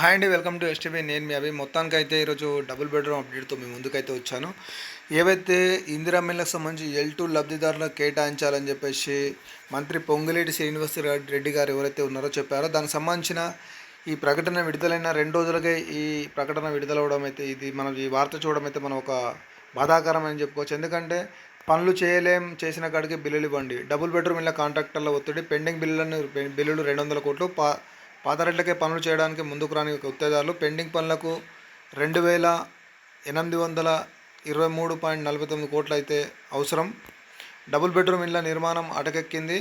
Hi అండి welcome to STB నేను మీ అవి మొత్తానికి అయితే ఈరోజు డబుల్ బెడ్రూమ్ అప్డేట్తో మీ ముందుకైతే వచ్చాను. ఏవైతే ఇందిరా మిల్లకు సంబంధించి ఎల్ టూ లబ్ధిదారులకు కేటాయించాలని చెప్పేసి మంత్రి పొంగులేటి శ్రీనివాస్ రెడ్డి గారు ఎవరైతే ఉన్నారో చెప్పారో దానికి సంబంధించిన ఈ ప్రకటన విడుదలైన రెండు రోజులకే ఈ ప్రకటన విడుదలవడం అయితే ఇది మనం ఈ వార్త చూడడం అయితే మనం ఒక బాధాకరం అని చెప్పుకోవచ్చు. ఎందుకంటే పనులు చేయలేం చేసిన కాడికి బిల్లులు ఇవ్వండి. డబుల్ బెడ్రూమ్ ఇళ్ళ కాంట్రాక్టర్ల ఒత్తిడి పెండింగ్ బిల్లులను బిల్లులు రెండు వందల కోట్లు పా పాతరెడ్లకే పనులు చేయడానికి ముందుకు రాని ఉత్తేజాలు. పెండింగ్ పనులకు రెండు వేల ఎనిమిది వందల ఇరవై మూడు పాయింట్ నలభై తొమ్మిది కోట్లు అయితే అవసరం. డబుల్ బెడ్రూమ్ ఇళ్ళ నిర్మాణం అటకెక్కింది.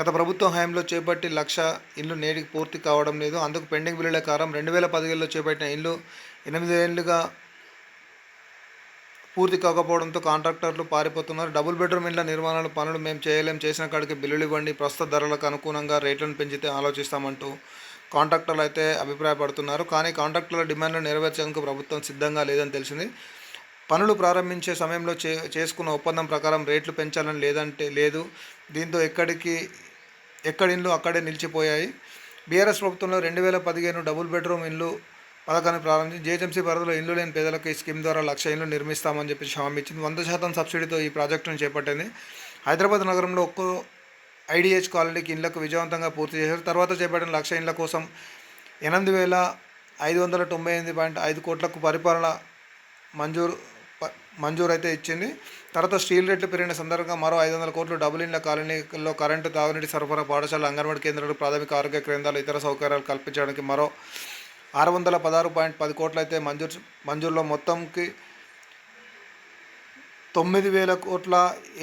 గత ప్రభుత్వం హయాంలో చేపట్టి లక్ష ఇల్లు నేటికి పూర్తి కావడం లేదు. అందుకు పెండింగ్ బిల్లుల కారం రెండు వేల పదిహేడులో చేపట్టిన ఇల్లు ఎనిమిది ఏళ్ళుగా పూర్తి కాకపోవడంతో కాంట్రాక్టర్లు పారిపోతున్నారు. డబుల్ బెడ్రూమ్ ఇళ్ళ నిర్మాణాలు పనులు మేము చేయలేం. చేసిన కాడికి బిల్లులు ఇవ్వండి. ప్రస్తుత ధరలకు అనుగుణంగా రేట్లను పెంచితే ఆలోచిస్తామంటూ కాంట్రాక్టర్లు అయితే అభిప్రాయపడుతున్నారు. కానీ కాంట్రాక్టర్ల డిమాండ్లు నెరవేర్చేందుకు ప్రభుత్వం సిద్ధంగా లేదని తెలిసింది. పనులు ప్రారంభించే సమయంలో చే చేసుకున్న ఒప్పందం ప్రకారం రేట్లు పెంచాలని లేదంటే లేదు. దీంతో ఎక్కడికి ఎక్కడి ఇళ్ళు అక్కడే నిలిచిపోయాయి. బీఆర్ఎస్ ప్రభుత్వంలో రెండు వేల పదిహేను డబుల్ బెడ్రూమ్ ఇళ్ళు పథకాన్ని ప్రారంభించి జీహెచ్ఎంసీ పరిధిలో ఇల్లు లేని పేదలకు ఈ స్కీమ్ ద్వారా లక్ష ఇండ్లు నిర్మిస్తామని చెప్పి హామీ ఇచ్చింది. వంద శాతం సబ్సిడీతో ఈ ప్రాజెక్టును చేపట్టింది. హైదరాబాద్ నగరంలో ఒక్కో ఐడిహెచ్ కాలనీకి ఇండ్లకు విజయవంతంగా పూర్తి చేశారు. తర్వాత చేపట్టిన లక్ష ఇండ్ల కోసం ఎనిమిది వేల ఐదు వందల తొంభై ఎనిమిది పాయింట్ ఐదు కోట్లకు పరిపాలన మంజూరు మంజూరు అయితే ఇచ్చింది. తర్వాత స్టీల్ రేట్లు పెరిగిన సందర్భంగా మరో ఐదు వందల కోట్లు డబుల్ ఇండ్ల కాలనీలో కరెంటు తాగునీటి సరఫరా పాఠశాల అంగన్వాడీ కేంద్రాలు ప్రాథమిక ఆరోగ్య కేంద్రాలు ఇతర సౌకర్యాలు కల్పించడానికి మరో ఆరు వందల పదహారు పాయింట్ పది కోట్లు అయితే మంజూరు మంజూరులో మొత్తంకి తొమ్మిది వేల కోట్ల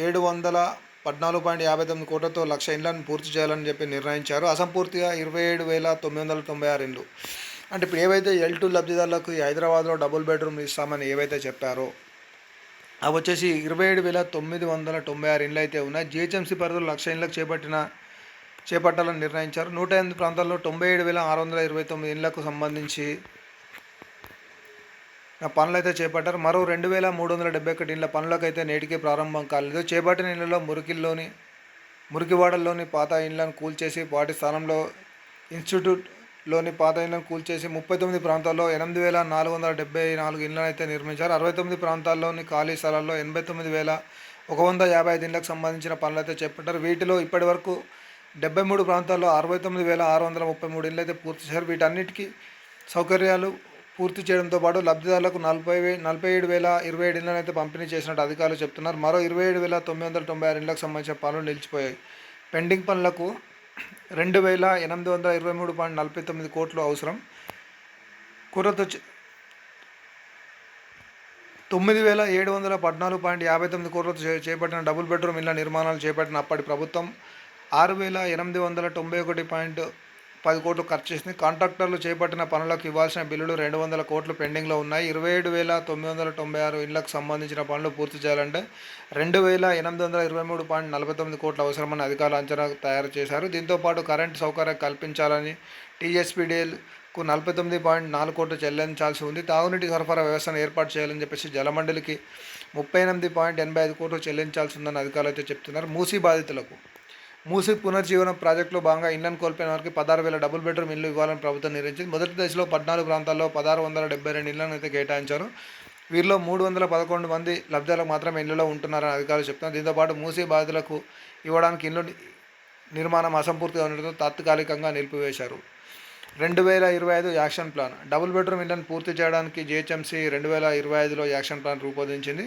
ఏడు వందల పద్నాలుగు పాయింట్ యాభై తొమ్మిది కోట్లతో లక్ష ఇండ్లను పూర్తి చేయాలని చెప్పి నిర్ణయించారు. అసంపూర్తిగా ఇరవై ఏడు వేల తొమ్మిది వందల తొంభై ఆరు ఇండ్లు అంటే ఇప్పుడు ఏవైతే ఎల్ టూ లబ్ధిదారులకు హైదరాబాద్లో డబుల్ బెడ్రూమ్ ఇస్తామని ఏవైతే చెప్పారో అవి వచ్చేసి ఇరవై ఏడు వేల తొమ్మిది వందల తొంభై ఆరు ఇండ్లు అయితే ఉన్నాయి. జిహెచ్ఎంసీ పరిధిలో లక్ష ఇండ్లకు చేపట్టిన చేపట్టాలని నిర్ణయించారు. నూట ఎనిమిది ప్రాంతాల్లో తొంభై ఏడు వేల ఆరు వందల ఇరవై తొమ్మిది ఇళ్ళకు సంబంధించి పనులు అయితే చేపట్టారు. మరో రెండు వేల మూడు వందల డెబ్బై ఒకటి ఇళ్ళ పనులకు అయితే నేటికి ప్రారంభం కాలేదు. చేపట్టిన ఇళ్ళలో మురికిల్లోని మురికివాడల్లోని పాత ఇండ్లను కూల్చేసి వాటి స్థానంలో ఇన్స్టిట్యూట్లోని పాత ఇండ్లను కూల్చేసి ముప్పై తొమ్మిది ప్రాంతాల్లో ఎనిమిది వేల నాలుగు వందల డెబ్బై నాలుగు ఇండ్లను అయితే నిర్మించారు. అరవై తొమ్మిది ప్రాంతాల్లోని ఖాళీ స్థలాల్లో ఎనభై తొమ్మిది వేల ఒక వంద యాభై ఐదు ఇండ్లకు సంబంధించిన పనులు అయితే చేపట్టారు. వీటిలో ఇప్పటి వరకు డెబ్బై మూడు ప్రాంతాల్లో అరవై తొమ్మిది వేల ఆరు వందల ముప్పై మూడు ఇళ్ళు అయితే పూర్తి చేశారు. వీటన్నిటికీ సౌకర్యాలు పూర్తి చేయడంతో పాటు లబ్ధిదారులకు నలభై వే నలభై ఏడు వేల ఇరవై ఏడు ఇళ్ళను అయితే పంపిణీ చేసినట్టు అధికారులు చెప్తున్నారు. మరో ఇరవై ఏడు వేల తొమ్మిది వందల తొంభై ఆరు ఇళ్ళకు సంబంధించిన పనులు నిలిచిపోయాయి. పెండింగ్ పనులకు రెండు వేల ఎనిమిది వందల ఇరవై మూడు పాయింట్ నలభై తొమ్మిది కోట్లు అవసరం. కుర్రతో చే- తొమ్మిది వేల ఏడు వందల పద్నాలుగు పాయింట్ యాభై తొమ్మిది కోట్లతో చేపట్టిన డబుల్ బెడ్రూమ్ ఇళ్ళ నిర్మాణాలు చేపట్టిన అప్పటి ప్రభుత్వం ఆరు వేల ఎనిమిది వందల తొంభై ఒకటి పాయింట్ పది కోట్లు ఖర్చు చేసింది. కాంట్రాక్టర్లు చేపట్టిన పనులకు ఇవ్వాల్సిన బిల్లులు రెండు వందల కోట్లు పెండింగ్లో ఉన్నాయి. ఇరవై ఏడు వేల తొమ్మిది వందల తొంభై ఆరు ఇళ్ళకు సంబంధించిన పనులు పూర్తి చేయాలంటే రెండు వేల ఎనిమిది వందల ఇరవై మూడు పాయింట్ నలభై తొమ్మిది కోట్లు అవసరమని అధికారులు అంచనా తయారు చేశారు. దీంతో పాటు కరెంటు సౌకర్యం కల్పించాలని టీఎస్పీడీఎల్కు నలభై తొమ్మిది పాయింట్ నాలుగు కోట్లు చెల్లించాల్సి ఉంది. తాగునీటి సరఫరా వ్యవస్థను ఏర్పాటు చేయాలని చెప్పేసి జలమండలికి ముప్పై ఎనిమిది పాయింట్ ఎనభై ఐదు కోట్లు చెల్లించాల్సి ఉందని అధికారులు అయితే చెప్తున్నారు. మూసీ బాధితులకు మూసి పునర్జీవన ప్రాజెక్టులో భాగంగా ఇండ్లను కోల్పోయిన వారికి పదహారు వేల డబుల్ బెడ్రూమ్ ఇల్లు ఇవ్వాలని ప్రభుత్వం నిర్ణయించింది. మొదటి దశలో పద్నాలుగు ప్రాంతాల్లో పదహారు వందల డెబ్బై రెండు ఇళ్ళను అయితే కేటాయించారు. వీరిలో మూడు వందల పదకొండు మంది లబ్ధాలకు మాత్రమే ఇళ్ళలో ఉంటున్నారని అధికారులు చెప్తున్నారు. దీంతోపాటు మూసీ బాధితులకు ఇవ్వడానికి ఇల్లు నిర్మాణం అసంపూర్తిగా ఉండడంతో తాత్కాలికంగా నిలిపివేశారు. రెండు వేల ఇరవై ఐదు యాక్షన్ ప్లాన్. డబుల్ బెడ్రూమ్ ఇళ్ళను పూర్తి చేయడానికి జిహెచ్ఎంసీ రెండు వేల ఇరవై ఐదులో యాక్షన్ ప్లాన్ రూపొందించింది.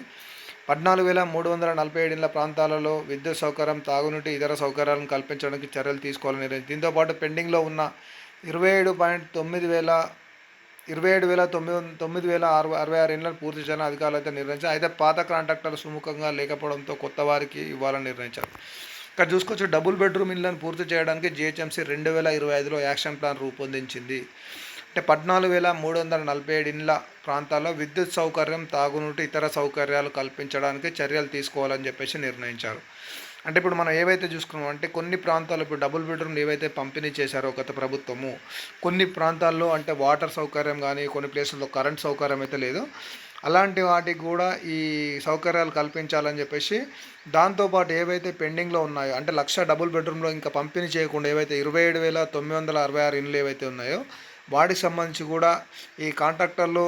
పద్నాలుగు వేల మూడు వందల నలభై ఏడు ఇళ్ళ ప్రాంతాలలో విద్యుత్ సౌకర్యం తాగునీటి ఇతర సౌకర్యాలను కల్పించడానికి చర్యలు తీసుకోవాలని నిర్ణయించింది దీంతోపాటు పెండింగ్లో ఉన్న ఇరవై ఏడు పాయింట్ తొమ్మిది వేల ఇరవై ఏడు వేల తొమ్మిది తొమ్మిది వేల అరవై అరవై ఆరు ఇళ్ళను పూర్తి చేయాలని అధికారులు అయితే నిర్ణయించారు. అయితే పాత కాంట్రాక్టర్లు సుముఖంగా లేకపోవడంతో కొత్త వారికి ఇవ్వాలని నిర్ణయించారు. ఇక్కడ చూసుకోవచ్చు డబుల్ బెడ్రూమ్ ఇళ్ళను పూర్తి చేయడానికి జిహెచ్ఎంసీ రెండు వేల ఇరవై ఐదులో యాక్షన్ ప్లాన్ రూపొందించింది. అంటే పద్నాలుగు వేల మూడు వందల నలభై ఏడు ఇండ్ల ప్రాంతాల్లో విద్యుత్ సౌకర్యం తాగునీటి ఇతర సౌకర్యాలు కల్పించడానికి చర్యలు తీసుకోవాలని చెప్పేసి నిర్ణయించారు. అంటే ఇప్పుడు మనం ఏవైతే చూసుకున్నాం అంటే కొన్ని ప్రాంతాలు ఇప్పుడు డబుల్ బెడ్రూమ్ ఏవైతే పంపిణీ చేశారో గత ప్రభుత్వము కొన్ని ప్రాంతాల్లో అంటే వాటర్ సౌకర్యం కానీ కొన్ని ప్లేసుల్లో కరెంట్ సౌకర్యం అయితే లేదు. అలాంటి వాటికి కూడా ఈ సౌకర్యాలు కల్పించాలని చెప్పేసి దాంతోపాటు ఏవైతే పెండింగ్లో ఉన్నాయో అంటే లక్ష డబుల్ బెడ్రూమ్లో ఇంకా పంపిణీ చేయకుండా ఏవైతే ఇరవై ఏడు వేల తొమ్మిది వందల అరవై ఆరు ఇండ్లు ఏవైతే ఉన్నాయో వాటికి సంబంధించి కూడా ఈ కాంట్రాక్టర్లు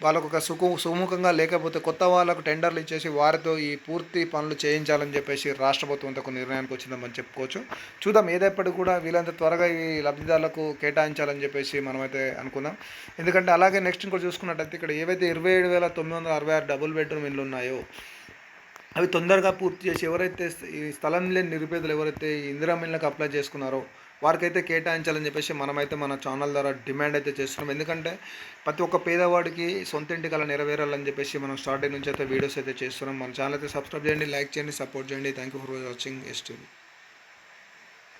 వాళ్ళకు ఒక సుఖ సుముఖంగా లేకపోతే కొత్త వాళ్ళకు టెండర్లు ఇచ్చేసి వారితో ఈ పూర్తి పనులు చేయించాలని చెప్పేసి రాష్ట్ర ప్రభుత్వం ఒక నిర్ణయానికి వచ్చిందని చెప్పుకోవచ్చు. చూద్దాం ఏదైప్పటికీ కూడా వీలంత త్వరగా ఈ లబ్ధిదారులకు కేటాయించాలని చెప్పేసి మనమైతే అనుకుందాం. ఎందుకంటే అలాగే నెక్స్ట్ ఇంకోటి చూసుకున్నట్టయితే ఇక్కడ ఏవైతే ఇరవై ఏడు వేల తొమ్మిది వందల అరవై ఆరు డబుల్ బెడ్రూమ్ ఇల్లు ఉన్నాయో అవి తొందరగా పూర్తి చేసి ఎవరైతే ఈ స్థలం లేని నిరుపేదలు ఎవరైతే ఈ ఇందిరా మిల్లకు అప్లై చేసుకున్నారో వారికైతే కేటాయించాలని చెప్పేసి మనమైతే మన ఛానల్ ద్వారా డిమాండ్ అయితే చేస్తున్నాం. ఎందుకంటే ప్రతి ఒక్క పేదవాడికి సొంత ఇంటి కల నెరవేరాలని చెప్పేసి మనం స్టార్టింగ్ నుంచి అయితే వీడియోస్ అయితే చేస్తున్నాం. మన ఛానల్ అయితే సబ్స్క్రైబ్ చేయండి లైక్ చేయండి సపోర్ట్ చేయండి. Thank you for watching STV